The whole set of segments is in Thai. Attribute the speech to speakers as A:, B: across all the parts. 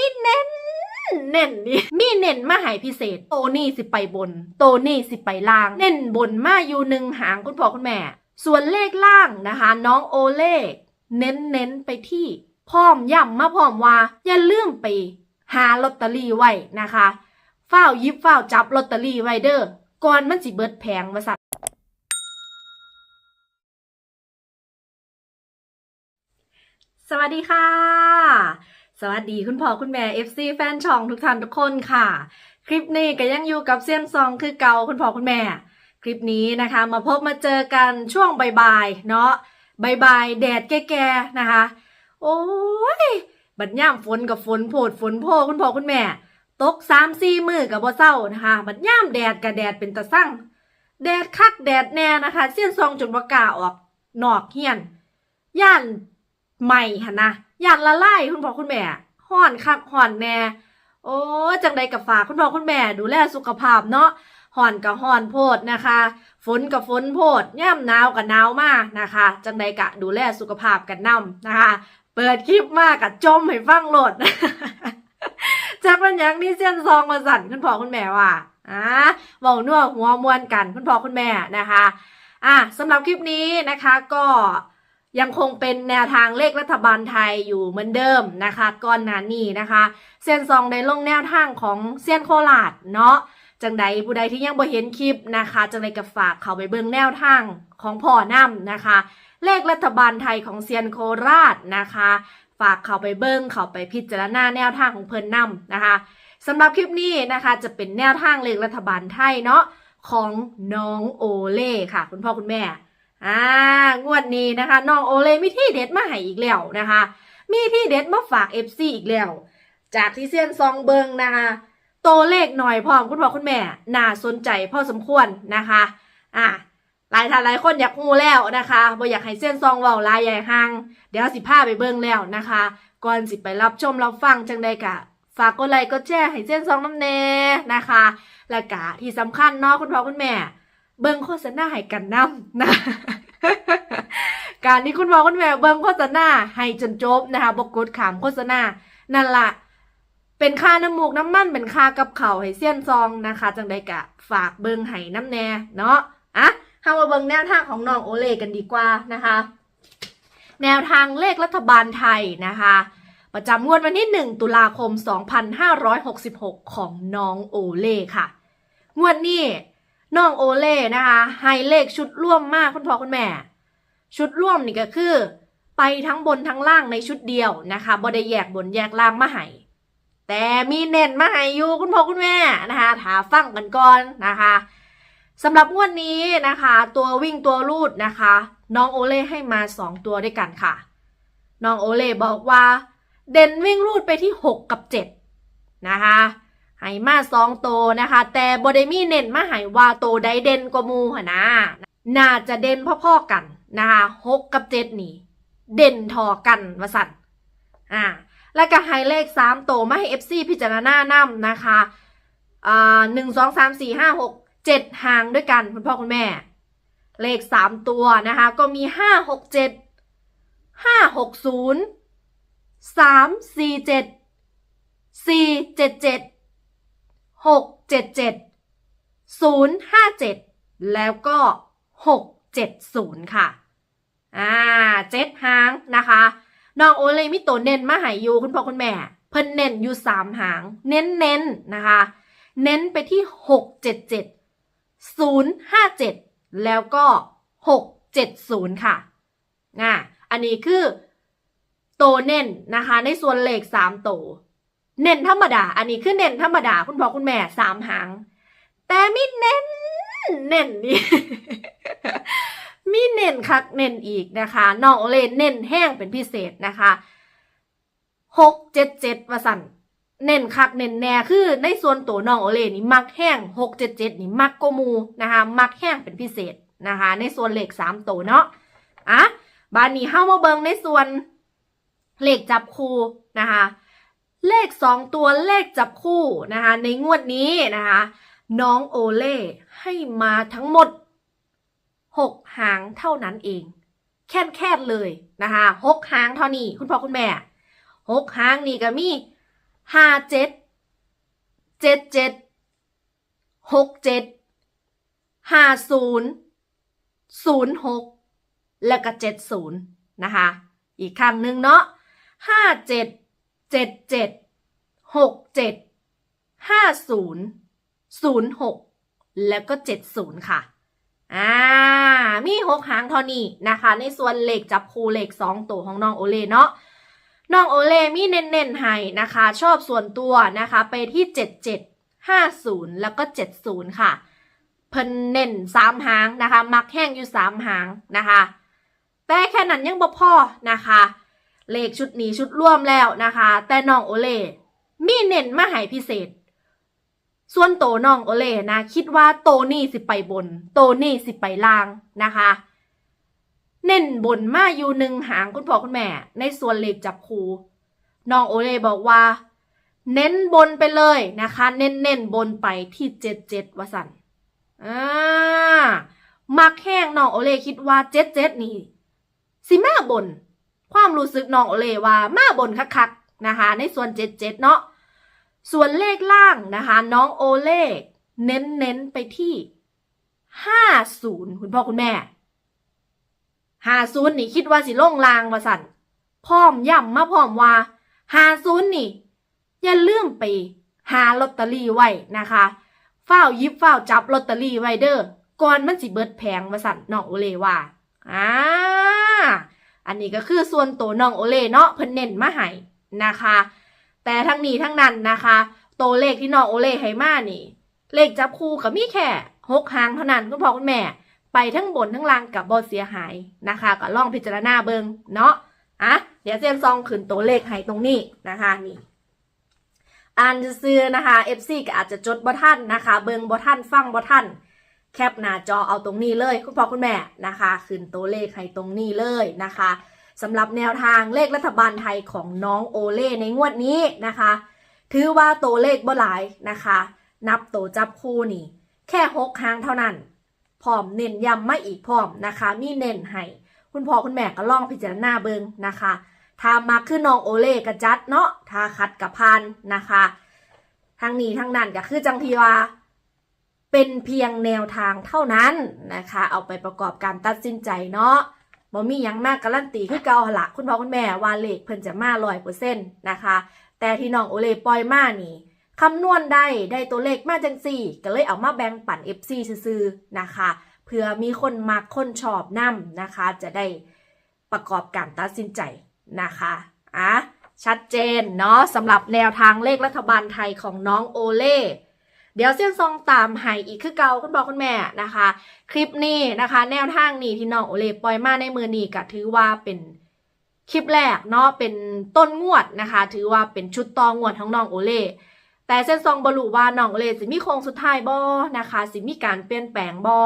A: มีเน้นเน้นนี่มีเน้นมาหายพิเศษ โตนี่สิไปบน โตนี่สิไปล่าง เน้นบนมาอยู่หนึ่งหางคุณพ่อคุณแม่ ส่วนเลขล่างนะคะ น้องโอเล่เน้นเน้นไปที่พร้อมย้ำมาพร้อมว่า อย่าลืมไป หาลอตเตอรี่ไว้นะคะเฝ้ายิบเฝ้าจับลอตเตอรี่ไว้เด้อก่อนมันสิเบิดแพงมาสัตว์สวัสดีค่ะ สวัสดีคุณพ่อคุณแม่ FC แฟนช่องทุกท่านทุกคนค่ะ คลิปนี้ก็ยังอยู่กับเซียนซองคือเก่าคุณพ่อคุณแม่ คลิปนี้นะคะมาพบมาเจอกันช่วงบ่ายๆเนาะบ่ายๆแดดแก่ๆนะคะ โอ้ยบัดย่ามฝนกับฝนโผดฝนโพคุณพ่อคุณแม่ ตกสามสี่มือกับบ่เศร้านะคะ บัดย่ามแดดกับแดดเป็นตะสั่งแดดคักแดดแน่นะคะเสี้ยนซองจนบ่กล้าออกนอกเฮียน ย่าน ใหม่หันนะย่านละลายคุณพ่อคุณแม่ห่อนคักห่อนแน่โอ้จังใดกับฝากคุณพ่อคุณแม่ดูแลสุขภาพเนาะห่อนกับห่อนโพดนะคะ ฝนกับฝนโพดย่ำหนาวกับหนาวมากนะคะ จังใดกะดูแลสุขภาพกันนำนะคะ เปิดคลิปมากกับจมให้ฟังโหลดจากเป็นหยังนี่เส้นซองมาสั่นคุณพ่อคุณแม่ว่าอ่าเบานัวหัวมวนกันคุณพ่อคุณแม่นะคะอะสำหรับคลิปนี้นะคะก็ ยังคงเป็นแนวทางเลขรัฐบาลไทยอยู่เหมือนเดิมนะคะก่อนหน้านี้นะคะเส้นซองได้ลงแนวทางของเส้นโคราชเนาะจังใดผู้ใดที่ยังบ่เห็นคลิปนะคะ จังใดกับฝากเขาไปเบิ่งแนวทางของพ่อนํนะคะ เลขรัฐบาลไทยของเซียนโคราชนะคะ ฝากเขาไปเบิ้งเขาไปพิจารณาแนวทางของเพิ่นนำนะคะสำหรับคลิปนี้นะคะจะเป็นแนวทางเลขรัฐบาลไทยเนาะของน้องโอเล่ค่ะ คุณพ่อคุณแม่ อ่างวดนี้นะคะน้องโอเลมีที่เด็ดมาให้อีกแล้วนะคะ มีที่เด็ดมาฝาก FC อีกแล้ว จากที่เซียนซองเบิงนะคะโตเลขหน่อยพร้อมคุณพ่อคุณแม่น่าสนใจพอสมควรนะคะ อะหลายท่านหลายคนอยากรู้แล้วนะคะบ่อยากให้เส้นซองเว้าหลายใหญ่ห่าง เดี๋ยวสิพาไปเบิ่งแล้วนะคะ ก่อนสิไปรับชมรับฟังจังใดกะ ฝากกดไลค์กดแชร์ให้เส้นซองน้ำแน่นะคะและกะที่สำคัญเนาะคุณพ่อคุณแม่ เบิ่งโฆษณาให้กันนำนะการที่คุณพ่อคุณแม่เบิ่งโฆษณาให้จนจบนะคะบกกดขามโฆษณานั่นละเป็นค่าน้ำมูกน้ำมันเป็นค่ากับเข่าให้เสี้ยนซองนะคะ จังใดกะฝากเบิ่งให้น้ำแน่เนาะอะเฮามาเบิ่งแนวทางของน้องโอเล่กันดีกว่านะคะ แนวทางเลขรัฐบาลไทยนะคะประจำงวดวันที่ 1 ตุลาคม 2566 ของน้องโอเล่ค่ะ งวดนี้ น้องโอเล่นะคะให้เลขชุดร่วมมากคุณพ่อคุณแม่ ชุดร่วมนี่ก็คือ ไปทั้งบนทั้งล่างในชุดเดียวนะคะบ่ได้แยกบนแยกล่างมาให้แต่มีเน้นมาให้อยู่คุณพ่อคุณแม่นะคะถาฟังกันก่อนนะคะสำหรับงวดนี้นะคะ ตัววิ่งตัวรูดนะคะ น้องโอเล่ให้มา 2 ตัวด้วยกันค่ะ น้องโอเล่บอกว่า เด่นวิ่งรูดไปที่ 6 กับ 7 นะคะ ให้มา2ตัวนะคะ แต่บอดมี่เน้นมาให้ว่าโตัวใดเด่นกว่ามูหนนะน่าจะเด่นพ่อๆกันนะคะ6กับ7นี่ เด่นทอกันวสันอ่าแล้วก็ให้เลข3ตัวมาให้ FC พิจารณานำนะคะอ่าหนึ่งสองสามสี่ห้าหกเจ็ดหางด้วยกันคุณพ่อคุณแม่ เลขสามตัวนะคะ ก็มีห้าหกเจ็ดห้าหกศูนย์สามสี่เจ็ดสี่เจ็ดเจ็ด หกเจ็ดเจ็ดศูนย์ห้าเจ็ดแล้วก็หกเจ็ดศูนย์ค่ะ อ่าเจ็ดหางนะคะน้องโอเลยมิโตเน้นมาหายอยู่คุณพ่อคุณแม่ เพิ่นเน้นอยู่สามหาง เน้นเน้นๆนะคะ เน้นไปที่หกเจ็ดเจ็ด057 แล้วก็ 670 ค่ะอะอันนี้คือโตเน้นนะคะ ในส่วนเลข3โต เน้นธรรมดา อันนี้คือเน้นธรรมดา คุณพ่อคุณแม่สามหาง แต่มีเน้น เน้นนี่มีเน้นคักเน้นอีกนะคะน้องโอเลนเน้นแห้งเป็นพิเศษนะคะหกเจ็ดเจ็ดวสันเน้นคักเน้นแน่คือในส่วนตัวน้องโอเลนี่มักแห้งหกเจ็ดเจ็ดนี่มักโกมูนะคะมักแห้งเป็นพิเศษนะคะ ในส่วนเหลขสามตัวเนาะอะบานนี้เข้ามาเบิงในส่วนเหลขจับคู่นะคะ เลขสองตัวเลขจับคู่นะคะในงวดนี้นะคะน้องโอเล่ให้มาทั้งหมดหกหางเท่านั้นเอง แค่แค่เลยนะคะหกหางเท่านี้คุณพ่อคุณแม่หกหางนี่ก็มีห้าเจ็ดเจ็ดเจ็ดหกเจ็ดห้าศูนย์ศูนย์หกแล้วก็เจ็ดศูนย์นะคะอีกครั้งหนึ่งเนาะห้าเจ็ด เจ็ดเจ็ดหกเจ็ดห้าศูนย์ศูนย์หกแล้วก็เจ็ดศูนย์ค่ะอ่ามีหกหางเท่านี้นะคะ ในส่วนเหล็กจับคูเหล็กสองตัวของน้องโอเล่เนาะน้องโอเล่มีเน้นๆให้นะคะ ชอบส่วนตัวนะคะ ไปที่7750แล้วก็70ค่ะ เพิ่นเน้นสามหางนะคะ มักแห้งอยู่สามหางนะคะ แต่แค่นั้นยังบ่พอนะคะ เลขชุดนี้ชุดร่วมแล้วนะคะ แต่น้องโอเล่มีเน้นมาให้พิเศษ ส่วนโตน้องโอเล่นะ คิดว่าโตนี่สิไปบน โตนี่สิไปล่างนะคะ เน้นบนมาอยู่หนึ่งหางคุณพ่อคุณแม่ ในส่วนเลขจับคูน้องโอเล่บอกว่า เน้นบนไปเลยนะคะ เน้นเน้นบนไปที่เจ็ดเจ็ดวสันอ่ามักแห้งน้องโอเล่คิดว่าเจ็ดเจ็ดนี่สิมาบน ความรู้สึกน้องโอเลว่ามาบนคักๆนะคะ ในส่วนเจ็ดเจ็ดเนาะส่วนเลขล่างนะคะ น้องโอเล่เน้นเน้นไปที่ห้าศูนย์คุณพ่อคุณแม่ห้าศูนย์นี่คิดว่าสิลงลางว่าสั่นพร้อมย้ำมาพร้อมว่าห้าศูนย์นี่ อย่าลืมไปหาลอตเตอรี่ไว้นะคะเฝ้ายิบเฝ้าจับลอตเตอรี่ไว้เด้อก่อนมันสิเบิดแพงว่าสั่นน้องโอเลว่าอ่า อันนี้ก็คือส่วนตัวน้องโอเล่เนาะเพิ่นเน้นมาให้นะคะ แต่ทั้งนี้ทั้งนั้นนะคะตัวเลขที่น้องโอเล่ให้มานี่ เลขจับคู่กับมีแค่หกหางเท่านั้นคุณพ่อคุณแม่ ไปทั้งบนทั้งล่างกับบอเสียหายนะคะก็ลองพิจารณาเบิงเนาะอะเดี๋ยวเซียนซองขึ้นตัวเลขให้ตรงนี้นะคะนี่อ่านซื้อนะคะ FC ก็อาจจะจดบ่ทันนะคะ เบิงบ่ทันฟังบ่ทัน แคปหน้าจอเอาตรงนี้เลย คุณพ่อคุณแม่นะคะ ขึ้นตัวเลขให้ตรงนี้เลยนะคะสำหรับแนวทางเลขรัฐบาลไทยของน้องโอเล่ในงวดนี้นะคะ ถือว่าตัวเลขบ่หลายนะคะ นับตัวจับคู่นี่ แค่หกหางเท่านั้นพร้อมเน้นย้ำไมาอีกพร้อมนะคะ มีเน้นให้คุณพ่อคุณแม่ก็ลองพิจารณาเบิงนะคะถ้ามาคือน้องโอเล่กระจัดเนาะถ้าคัดกับพันนะคะทั้งนี้ทั้งนั้นก็คือจังทีว่า เป็นเพียงแนวทางเท่านั้นนะคะ เอาไปประกอบการตัดสินใจเนาะบ่มียังมากการันตีคือเกาหละคุณพ่อคุณแม่ว่าเลขเพิ่นจะมาร้อยเปอร์เซ็นต์นะคะ แต่ที่น้องโอเล่ปล่อยมานี่คำนวณได้ได้ตัวเลขมาจังสี่ ก็เลยเอามาแบ่งปัน FC ซื่อๆนะคะ เพื่อมีคนมักคนชอบนำนะคะ จะได้ประกอบการตัดสินใจนะคะอะชัดเจนเนาะสำหรับแนวทางเลขรัฐบาลไทยของน้องโอเล่ เดี๋ยวเส้นซองตามให้อีกคือเก่าคุณบอกคุณแม่นะคะ คลิปนี้นะคะ แนวทางนี้ที่น้องโอเล่ปล่อยมาในมือนี้ก็ถือว่าเป็นคลิปแรกเนาะเป็นต้นงวดนะคะ ถือว่าเป็นชุดตองงวดของน้องโอเล่แต่เส้นซองบรูว่าน้องโอเล่สิมีโครงสุดท้ายบอนะคะสิมีการเปลี่ยนแปลงบอ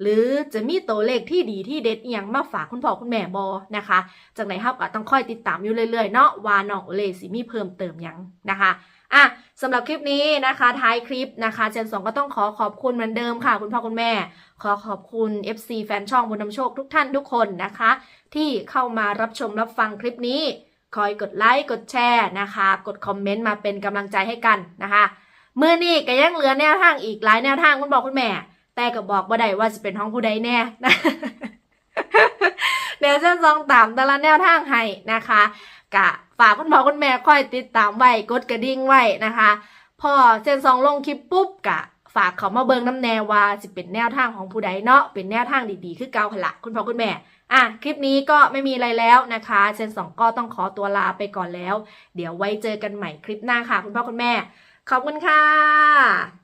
A: หรือจะมีตัวเลขที่ดีที่เด็ดเอหย่างมาฝากคุณพ่อคุณแม่บอนะคะจากไหนครับก็ต้องคอยติดตามอยู่เรื่อยๆเนาะว่าน้องโอเล่สิมีเพิ่มเติมยังนะคะ อะสำหรับคลิปนี้นะคะท้ายคลิปนะคะเจนสองก็ต้องขอขอบคุณเหมือนเดิมค่ะคุณพ่อคุณแม่ ขอขอบคุณ FC แฟนช่องบุญนำโชคทุกท่านทุกคนนะคะ ที่เข้ามารับชมรับฟังคลิปนี้ คอยกดไลค์กดแชร์นะคะ กดคอมเมนต์มาเป็นกำลังใจให้กันนะคะเมื่อนี้ก็ยังเหลือแนวทางอีกหลายแนวทางคุณบอกคุณแม่ แต่ก็บอกบ่ได้ว่าจะเป็นห้องผู้ใดแน่นะเดี๋ยวจะลองตามแต่ละแนวทางให้นะคะกะากคุณพ่อคุณแม่คอยติดตามไว้กดกระดิ่งไว้นะคะพอเซนซองลงคลิปปุ๊บกะฝากเขามาเบิงน้ำแนวว่าจะเป็นแนวทางของผู้ใดเนาะเป็นแนวทางดีๆ คือเกาหนละคุณพ่อคุณแม่ อะ คลิปนี้ก็ไม่มีอะไรแล้วนะคะเซนสองก็ต้องขอตัวลาไปก่อนแล้ว เดี๋ยวไว้เจอกันใหม่คลิปหน้าค่ะ คุณพ่อคุณแม่ ขอบคุณค่ะ